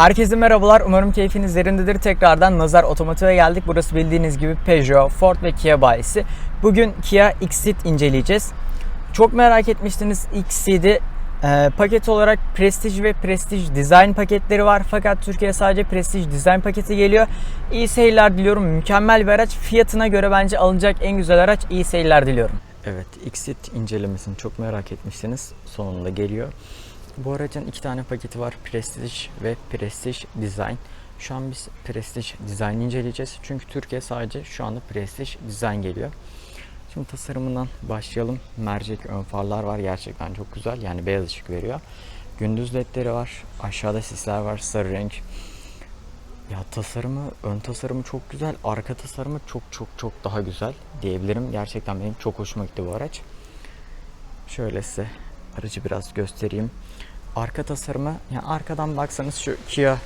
Herkese merhabalar. Umarım keyfiniz yerindedir. Tekrardan Nazar Otomotiv'e geldik. Burası bildiğiniz gibi Peugeot, Ford ve Kia bayisi. Bugün Kia Xceed inceleyeceğiz. Çok merak etmiştiniz Xceed'i. Ee, paket olarak Prestige ve Prestige Design paketleri var. Fakat Türkiye sadece Prestige Design paketi geliyor. İyi seyirler diliyorum. Mükemmel bir araç. Fiyatına göre bence alınacak en güzel araç. İyi seyirler diliyorum. Evet, Xceed incelemesini çok merak etmiştiniz. Sonunda geliyor. Bu aracın iki tane paketi var. Prestige ve Prestige Design. Şu an biz Prestige Design inceleyeceğiz. Çünkü Türkiye sadece şu anda Prestige Design geliyor. Şimdi tasarımından başlayalım. Mercek ön farlar var. Gerçekten çok güzel. Yani beyaz ışık veriyor. Gündüz ledleri var. Aşağıda sisler var. Sarı renk. Ya tasarımı, ön tasarımı çok güzel. Arka tasarımı çok çok çok daha güzel diyebilirim. Gerçekten benim çok hoşuma gitti bu araç. Şöyle size aracı biraz göstereyim. Arka tasarımı, yani arkadan baksanız şu Kia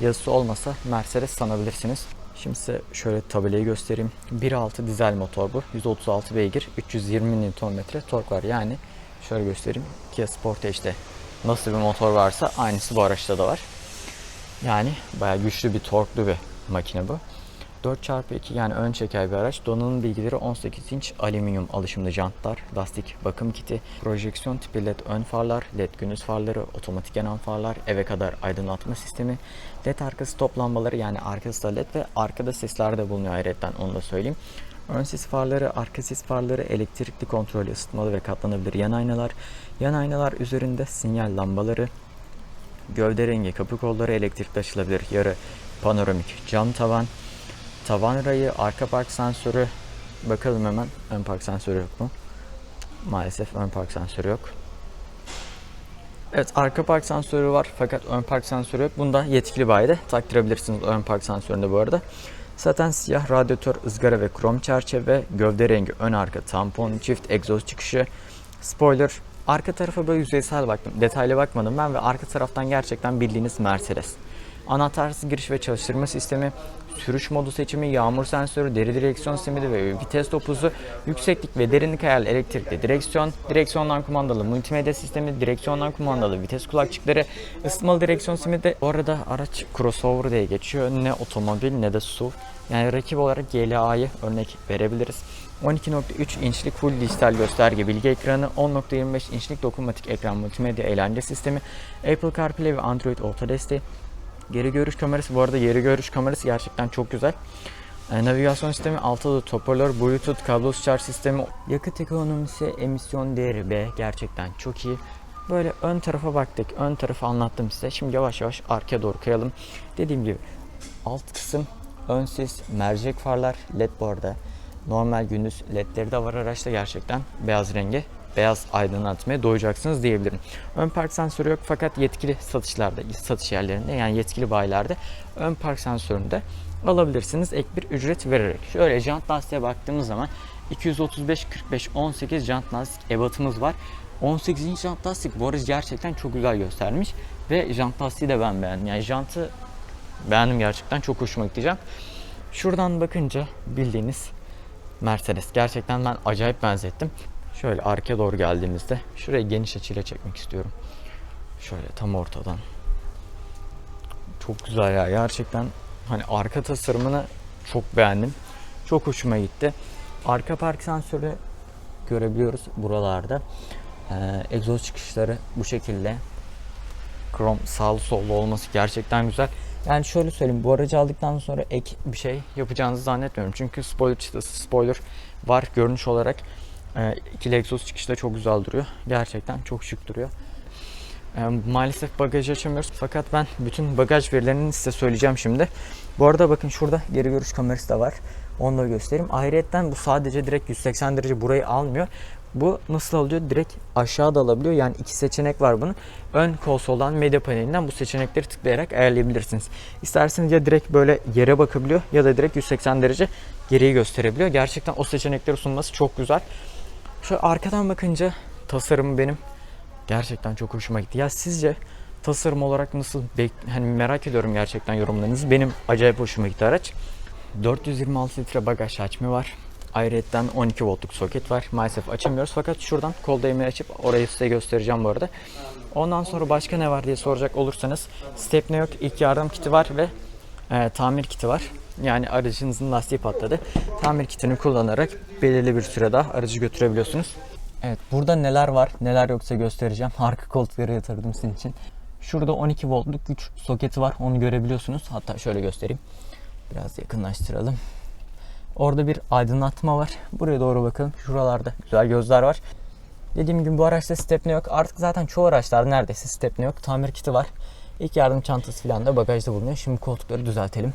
yazısı olmasa Mercedes sanabilirsiniz. Şimdi size şöyle tabelayı göstereyim. 1.6 dizel motor bu. 136 beygir, 320 Nm tork var. Yani şöyle göstereyim. Kia Sportage'de nasıl bir motor varsa aynısı bu araçta da var. Yani bayağı güçlü bir torklu bir makine bu. 4x2 yani ön çeker bir araç. Donanım bilgileri 18 inç alüminyum alışımlı jantlar, lastik bakım kiti, projeksiyon tipi led ön farlar, led gündüz farları, otomatik yanan farlar, eve kadar aydınlatma sistemi, led arkası top lambaları yani arkası da led ve arkada sesler de bulunuyor ayrıca onu da söyleyeyim. Ön sis farları, arka sis farları, elektrikli kontrol ısıtmalı ve katlanabilir yan aynalar, yan aynalar üzerinde sinyal lambaları, gövde rengi kapı kolları elektrikli açılabilir yarı panoramik cam tavan, tavan rayı, arka park sensörü. Bakalım hemen ön park sensörü yok mu? Maalesef ön park sensörü yok. Evet arka park sensörü var fakat ön park sensörü yok. Bunda yetkili bayide taktırabilirsiniz ön park sensöründe bu arada. Zaten siyah radyatör, ızgara ve krom çerçeve, gövde rengi, ön arka, tampon, çift egzoz çıkışı, spoiler. Arka tarafa böyle yüzeysel baktım. Detaylı bakmadım ben ve arka taraftan gerçekten bildiğiniz Mercedes. Anahtarsız giriş ve çalıştırma sistemi, sürüş modu seçimi, yağmur sensörü, deri direksiyon simidi ve vites topuzu, yükseklik ve derinlik ayarlı elektrikli direksiyon, direksiyondan kumandalı multimedya sistemi, direksiyondan kumandalı vites kulakçıkları, ısıtmalı direksiyon simidi. Bu arada araç crossover diye geçiyor. Ne otomobil ne de SUV. Yani rakip olarak GLA'yı örnek verebiliriz. 12.3 inçlik full dijital gösterge bilgi ekranı, 10.25 inçlik dokunmatik ekran multimedya eğlence sistemi, Apple CarPlay ve Android Auto desteği, Geri görüş kamerası bu arada geri görüş kamerası gerçekten çok güzel. E, navigasyon sistemi, altılı hoparlör, bluetooth, kablosuz şarj sistemi, yakıt ekonomisi, emisyon değeri B gerçekten çok iyi. Böyle ön tarafa baktık, ön tarafı anlattım size. Şimdi yavaş yavaş arkaya doğru kayalım. Dediğim gibi alt kısım ön sis, mercek farlar, led bu arada. Normal gündüz ledleri de var araçta gerçekten beyaz rengi beyaz aydınlatmaya doyacaksınız diyebilirim. Ön park sensörü yok fakat yetkili satışlarda, satış yerlerinde yani yetkili bayilerde ön park sensörünü de alabilirsiniz ek bir ücret vererek. Şöyle jant lastiğe baktığımız zaman 235 45 18 jant lastik ebatımız var. 18 inç jant lastik bu aracı gerçekten çok güzel göstermiş ve jant lastiği de ben beğendim. Yani jantı beğendim gerçekten çok hoşuma gitti Şuradan bakınca bildiğiniz Mercedes. Gerçekten ben acayip benzettim. Şöyle arkaya doğru geldiğimizde şurayı geniş açıyla çekmek istiyorum. Şöyle tam ortadan. Çok güzel ya gerçekten. Hani arka tasarımını çok beğendim. Çok hoşuma gitti. Arka park sensörü görebiliyoruz buralarda. Ee, egzoz çıkışları bu şekilde. Krom sağlı sollu olması gerçekten güzel. Yani şöyle söyleyeyim bu aracı aldıktan sonra ek bir şey yapacağınızı zannetmiyorum. Çünkü spoiler çıtası spoiler var görünüş olarak. E, ikili egzoz çıkışı da çok güzel duruyor. Gerçekten çok şık duruyor. E, maalesef bagaj açamıyoruz. Fakat ben bütün bagaj verilerini size söyleyeceğim şimdi. Bu arada bakın şurada geri görüş kamerası da var. Onu da göstereyim. Ayrıca bu sadece direkt 180 derece burayı almıyor. Bu nasıl alıyor? Direkt aşağıda alabiliyor. Yani iki seçenek var bunun. Ön konsoldan medya panelinden bu seçenekleri tıklayarak ayarlayabilirsiniz. İsterseniz ya direkt böyle yere bakabiliyor ya da direkt 180 derece geriyi gösterebiliyor. Gerçekten o seçenekleri sunması çok güzel. Şöyle arkadan bakınca tasarım benim gerçekten çok hoşuma gitti. Ya sizce tasarım olarak nasıl hani merak ediyorum gerçekten yorumlarınızı. Benim acayip hoşuma gitti araç. 426 litre bagaj hacmi var. Ayrıca 12 voltluk soket var. Maalesef açamıyoruz fakat şuradan kol değmeyi açıp orayı size göstereceğim bu arada. Ondan sonra başka ne var diye soracak olursanız stepne yok, ilk yardım kiti var ve e, tamir kiti var. Yani aracınızın lastiği patladı. Tamir kitini kullanarak belirli bir süre daha aracı götürebiliyorsunuz. Evet burada neler var neler yoksa göstereceğim. Arka koltukları yatırdım sizin için. Şurada 12 voltluk güç soketi var onu görebiliyorsunuz. Hatta şöyle göstereyim. Biraz yakınlaştıralım. Orada bir aydınlatma var. Buraya doğru bakalım. Şuralarda güzel gözler var. Dediğim gibi bu araçta stepne yok. Artık zaten çoğu araçlarda neredeyse stepne yok. Tamir kiti var. İlk yardım çantası falan da bagajda bulunuyor. Şimdi koltukları düzeltelim.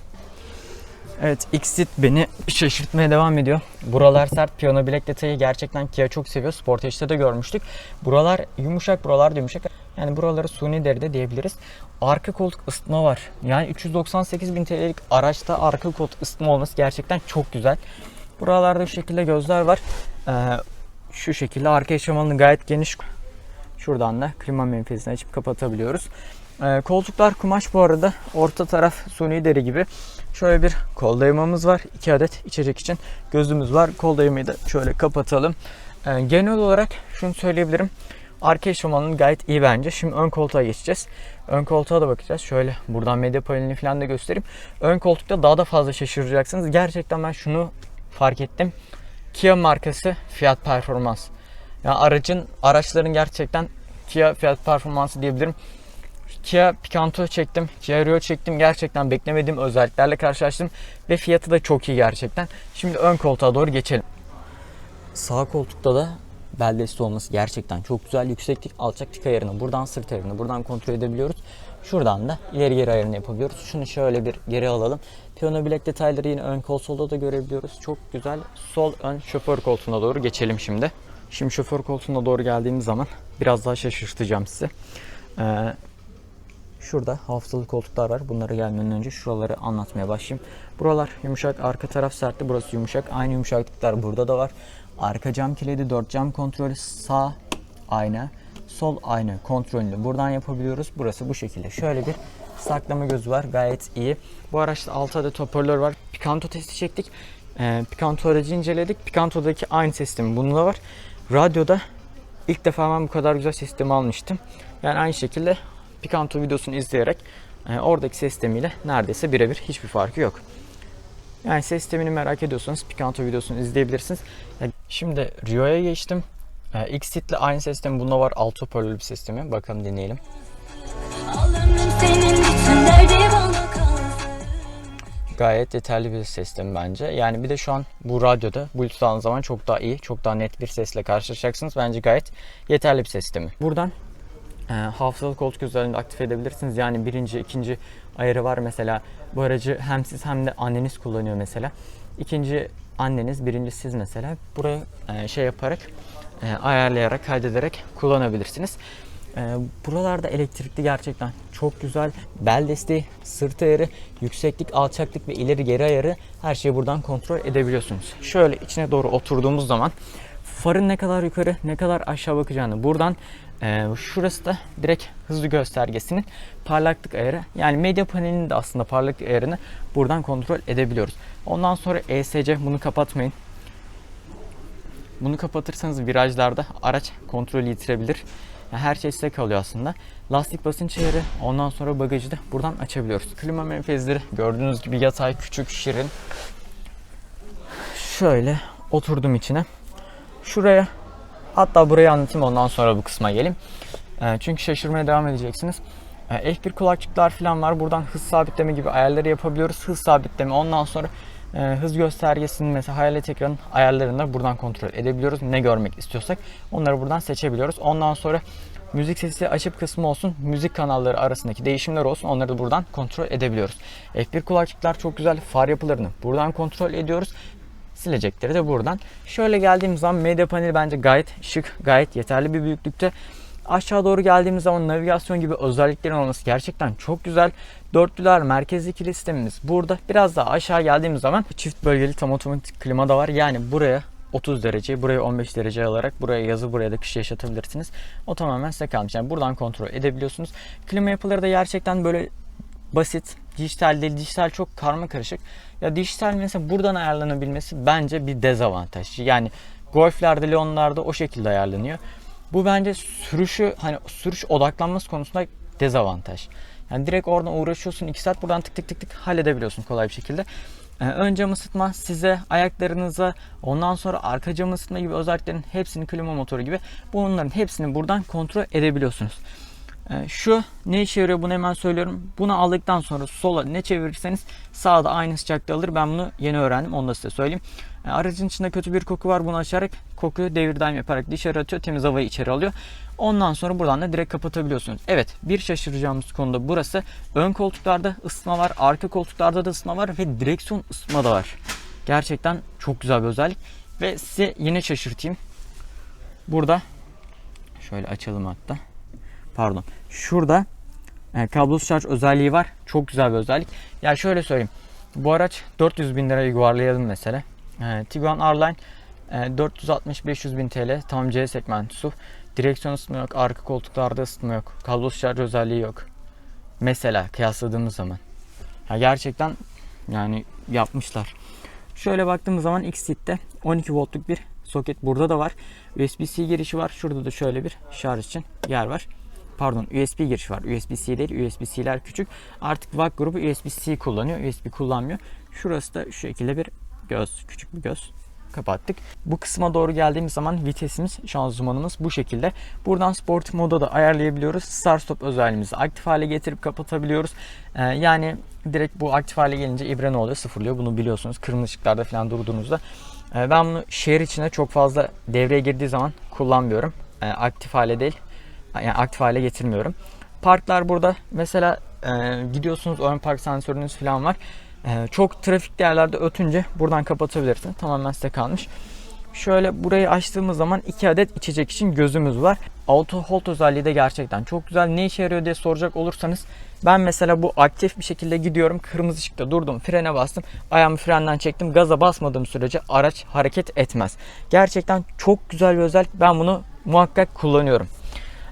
Evet Xit beni şaşırtmaya devam ediyor. Buralar sert. Piyano bilek detayı gerçekten Kia çok seviyor. Sportage'de de görmüştük. Buralar yumuşak, buralar yumuşak. Yani buraları suni deride diyebiliriz. Arka koltuk ısıtma var. Yani 398 bin TL'lik araçta arka koltuk ısıtma olması gerçekten çok güzel. Buralarda şu şekilde gözler var. Ee, şu şekilde arka eşofmanı gayet geniş. Şuradan da klima menfezini açıp kapatabiliyoruz. Ee, koltuklar kumaş bu arada. Orta taraf suni deri gibi. Şöyle bir kol dayamamız var. 2 adet içecek için gözümüz var. Kol dayamayı da şöyle kapatalım. Ee, genel olarak şunu söyleyebilirim. Arka eşofmanın gayet iyi bence. Şimdi ön koltuğa geçeceğiz. Ön koltuğa da bakacağız. Şöyle buradan medya panelini falan da göstereyim. Ön koltukta daha da fazla şaşıracaksınız. Gerçekten ben şunu fark ettim. Kia markası fiyat performans. Yani aracın araçların gerçekten Kia fiyat performansı diyebilirim. Kia Picanto çektim, Kia Rio çektim. Gerçekten beklemediğim özelliklerle karşılaştım ve fiyatı da çok iyi gerçekten. Şimdi ön koltuğa doğru geçelim. Sağ koltukta da bel desteği olması gerçekten çok güzel. Yükseklik, alçaklık ayarını, buradan sırt ayarını, buradan kontrol edebiliyoruz. Şuradan da ileri geri ayarını yapabiliyoruz. Şunu şöyle bir geri alalım. Piyano bilek detayları yine ön kol solda da görebiliyoruz. Çok güzel. Sol ön şoför koltuğuna doğru geçelim şimdi. Şimdi şoför koltuğuna doğru geldiğimiz zaman biraz daha şaşırtacağım sizi. Ee, Şurada hafızalı koltuklar var. Bunlara gelmeden önce şuraları anlatmaya başlayayım. Buralar yumuşak, arka taraf sertti. Burası yumuşak. Aynı yumuşaklıklar burada da var. Arka cam kilidi, dört cam kontrolü, sağ ayna, sol ayna kontrolünü buradan yapabiliyoruz. Burası bu şekilde. Şöyle bir saklama gözü var. Gayet iyi. Bu araçta 6 adet hoparlör var. Picanto testi çektik. Ee, Picanto aracı inceledik. Picanto'daki aynı sistemi bunda var. Radyoda ilk defa ben bu kadar güzel sistemi almıştım. Yani aynı şekilde Picanto videosunu izleyerek e, oradaki ses sistemiyle neredeyse birebir hiçbir farkı yok. Yani ses sistemini merak ediyorsanız Picanto videosunu izleyebilirsiniz. Yani şimdi Rio'ya geçtim. E, X-Seat'le aynı ses sistemi bunda var. Alt hoparlörlü bir ses sistemi. Bakalım dinleyelim. Gayet yeterli bir ses sistemi bence. Yani bir de şu an bu radyoda Bluetooth aldığınız zaman çok daha iyi, çok daha net bir sesle karşılaşacaksınız. Bence gayet yeterli bir ses sistemi. Buradan e, koltuk özelliğini aktif edebilirsiniz. Yani birinci, ikinci ayarı var mesela. Bu aracı hem siz hem de anneniz kullanıyor mesela. İkinci anneniz, birinci siz mesela. Buraya e, şey yaparak, e, ayarlayarak, kaydederek kullanabilirsiniz. E, buralarda elektrikli gerçekten çok güzel. Bel desteği, sırt ayarı, yükseklik, alçaklık ve ileri geri ayarı her şeyi buradan kontrol edebiliyorsunuz. Şöyle içine doğru oturduğumuz zaman farın ne kadar yukarı ne kadar aşağı bakacağını buradan e, şurası da direkt hızlı göstergesinin parlaklık ayarı yani medya panelinin de aslında parlaklık ayarını buradan kontrol edebiliyoruz. Ondan sonra ESC bunu kapatmayın. Bunu kapatırsanız virajlarda araç kontrolü yitirebilir. Yani her şey size kalıyor aslında. Lastik basınç ayarı ondan sonra bagajı da buradan açabiliyoruz. Klima menfezleri gördüğünüz gibi yatay küçük şirin. Şöyle oturdum içine. Şuraya hatta burayı anlatayım ondan sonra bu kısma geleyim. Ee, çünkü şaşırmaya devam edeceksiniz. Ee, F1 kulakçıklar falan var. Buradan hız sabitleme gibi ayarları yapabiliyoruz. Hız sabitleme ondan sonra e, hız göstergesinin mesela hayalet ekranın ayarlarını da buradan kontrol edebiliyoruz. Ne görmek istiyorsak onları buradan seçebiliyoruz. Ondan sonra müzik sesi açıp kısmı olsun, müzik kanalları arasındaki değişimler olsun onları da buradan kontrol edebiliyoruz. F1 kulakçıklar çok güzel. Far yapılarını buradan kontrol ediyoruz. Silecekleri de buradan. Şöyle geldiğimiz zaman medya paneli bence gayet şık, gayet yeterli bir büyüklükte. Aşağı doğru geldiğimiz zaman navigasyon gibi özelliklerin olması gerçekten çok güzel. Dörtlüler merkezi ikili sistemimiz burada. Biraz daha aşağı geldiğimiz zaman çift bölgeli tam otomatik klima da var. Yani buraya 30 derece, buraya 15 derece alarak buraya yazı buraya da kışı yaşatabilirsiniz. O tamamen size kalmış. Yani buradan kontrol edebiliyorsunuz. Klima yapıları da gerçekten böyle basit. Dijital değil. Dijital çok karma karışık. Ya dijital mesela buradan ayarlanabilmesi bence bir dezavantaj. Yani golflerde, leonlarda o şekilde ayarlanıyor. Bu bence sürüşü hani sürüş odaklanması konusunda dezavantaj. Yani direkt oradan uğraşıyorsun 2 saat buradan tık tık tık tık halledebiliyorsun kolay bir şekilde. Ee, ön cam ısıtma size ayaklarınıza ondan sonra arka cam ısıtma gibi özelliklerin hepsini klima motoru gibi bunların hepsini buradan kontrol edebiliyorsunuz. Ee, şu ne işe yarıyor bunu hemen söylüyorum. Bunu aldıktan sonra sola ne çevirirseniz sağda aynı sıcaklığı alır. Ben bunu yeni öğrendim onu da size söyleyeyim. Ee, aracın içinde kötü bir koku var bunu açarak kokuyu devir daim yaparak dışarı atıyor temiz havayı içeri alıyor. Ondan sonra buradan da direkt kapatabiliyorsunuz. Evet bir şaşıracağımız konuda burası ön koltuklarda ısıtma var arka koltuklarda da ısıtma var ve direksiyon ısıtma da var. Gerçekten çok güzel bir özellik ve size yine şaşırtayım. Burada şöyle açalım hatta pardon. Şurada e, kablosuz şarj özelliği var. Çok güzel bir özellik. Ya şöyle söyleyeyim. Bu araç 400 bin liraya yuvarlayalım mesela. E, Tiguan R-Line e, 460-500 bin TL. Tam C segmenti SUV. Direksiyon ısıtma yok. Arka koltuklarda ısıtma yok. Kablosuz şarj özelliği yok. Mesela kıyasladığımız zaman. Ya gerçekten yani yapmışlar. Şöyle baktığımız zaman X-Seat'te 12 voltluk bir soket burada da var. USB-C girişi var. Şurada da şöyle bir şarj için yer var. Pardon USB girişi var. USB-C değil. USB-C'ler küçük. Artık VAC grubu USB-C kullanıyor. USB kullanmıyor. Şurası da şu şekilde bir göz. Küçük bir göz. Kapattık. Bu kısma doğru geldiğimiz zaman vitesimiz, şanzımanımız bu şekilde. Buradan sport moda da ayarlayabiliyoruz. Start stop özelliğimizi aktif hale getirip kapatabiliyoruz. Ee, yani direkt bu aktif hale gelince ibre ne oluyor? Sıfırlıyor. Bunu biliyorsunuz. Kırmızı ışıklarda falan durduğunuzda. Ee, ben bunu şehir içinde çok fazla devreye girdiği zaman kullanmıyorum. Ee, aktif hale değil. Yani aktif hale getirmiyorum. Parklar burada. Mesela e, gidiyorsunuz ön park sensörünüz falan var. E, çok trafik yerlerde ötünce buradan kapatabilirsiniz. Tamamen size kalmış. Şöyle burayı açtığımız zaman iki adet içecek için gözümüz var. Auto hold özelliği de gerçekten çok güzel. Ne işe yarıyor diye soracak olursanız ben mesela bu aktif bir şekilde gidiyorum. Kırmızı ışıkta durdum. Frene bastım. Ayağımı frenden çektim. Gaza basmadığım sürece araç hareket etmez. Gerçekten çok güzel bir özellik. Ben bunu muhakkak kullanıyorum.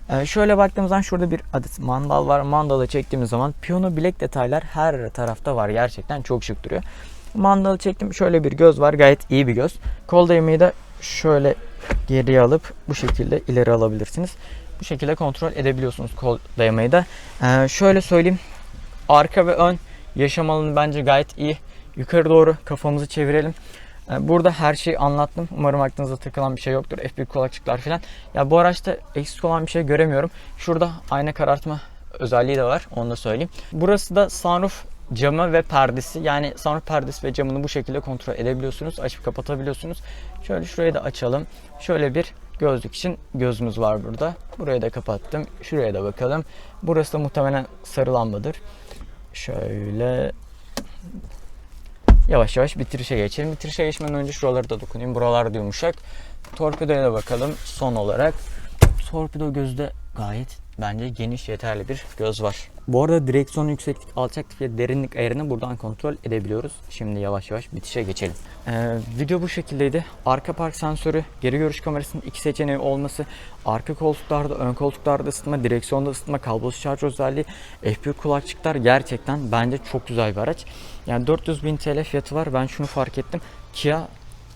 Ee, şöyle baktığımız zaman şurada bir adet mandal var. Mandalı çektiğimiz zaman piyano bilek detaylar her tarafta var. Gerçekten çok şık duruyor. Mandalı çektim. Şöyle bir göz var. Gayet iyi bir göz. Kol dayamayı da şöyle geriye alıp bu şekilde ileri alabilirsiniz. Bu şekilde kontrol edebiliyorsunuz kol dayamayı da. Ee, şöyle söyleyeyim. Arka ve ön yaşam alanı bence gayet iyi. Yukarı doğru kafamızı çevirelim. Burada her şeyi anlattım. Umarım aklınıza takılan bir şey yoktur. F1 kulakçıklar falan. Ya bu araçta eksik olan bir şey göremiyorum. Şurada ayna karartma özelliği de var. Onu da söyleyeyim. Burası da sunroof camı ve perdesi. Yani sunroof perdesi ve camını bu şekilde kontrol edebiliyorsunuz. Açıp kapatabiliyorsunuz. Şöyle şurayı da açalım. Şöyle bir gözlük için gözümüz var burada. Burayı da kapattım. Şuraya da bakalım. Burası da muhtemelen sarı lambadır. Şöyle yavaş yavaş bitirişe geçelim. Bitirişe geçmeden önce şuraları da dokunayım. Buralar da yumuşak. Torpidoya da bakalım son olarak. Torpido gözde gayet bence geniş yeterli bir göz var. Bu arada direksiyon yükseklik, alçaklık ve derinlik ayarını buradan kontrol edebiliyoruz. Şimdi yavaş yavaş bitişe geçelim. Ee, video bu şekildeydi. Arka park sensörü, geri görüş kamerasının iki seçeneği olması, arka koltuklarda, ön koltuklarda ısıtma, direksiyonda ısıtma, kablosuz şarj özelliği, F1 kulakçıklar gerçekten bence çok güzel bir araç. Yani 400 bin TL fiyatı var. Ben şunu fark ettim. Kia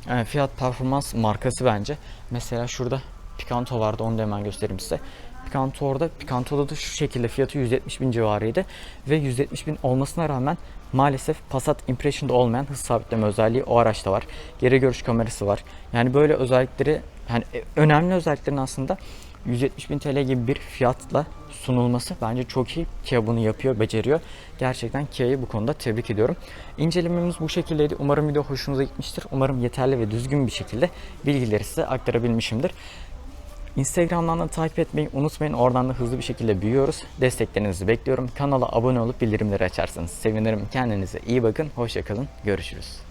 e, fiyat performans markası bence. Mesela şurada Picanto vardı onu da hemen göstereyim size. Picanto orada. Picanto'da da şu şekilde fiyatı 170 bin civarıydı. Ve 170 bin olmasına rağmen maalesef Passat Impression'da olmayan hız sabitleme özelliği o araçta var. Geri görüş kamerası var. Yani böyle özellikleri yani e, önemli özelliklerin aslında 170 bin TL gibi bir fiyatla sunulması bence çok iyi. Kia bunu yapıyor, beceriyor. Gerçekten Kia'yı bu konuda tebrik ediyorum. İncelememiz bu şekildeydi. Umarım video hoşunuza gitmiştir. Umarım yeterli ve düzgün bir şekilde bilgileri size aktarabilmişimdir. Instagram'dan da takip etmeyi unutmayın. Oradan da hızlı bir şekilde büyüyoruz. Desteklerinizi bekliyorum. Kanala abone olup bildirimleri açarsanız sevinirim. Kendinize iyi bakın. Hoşçakalın. Görüşürüz.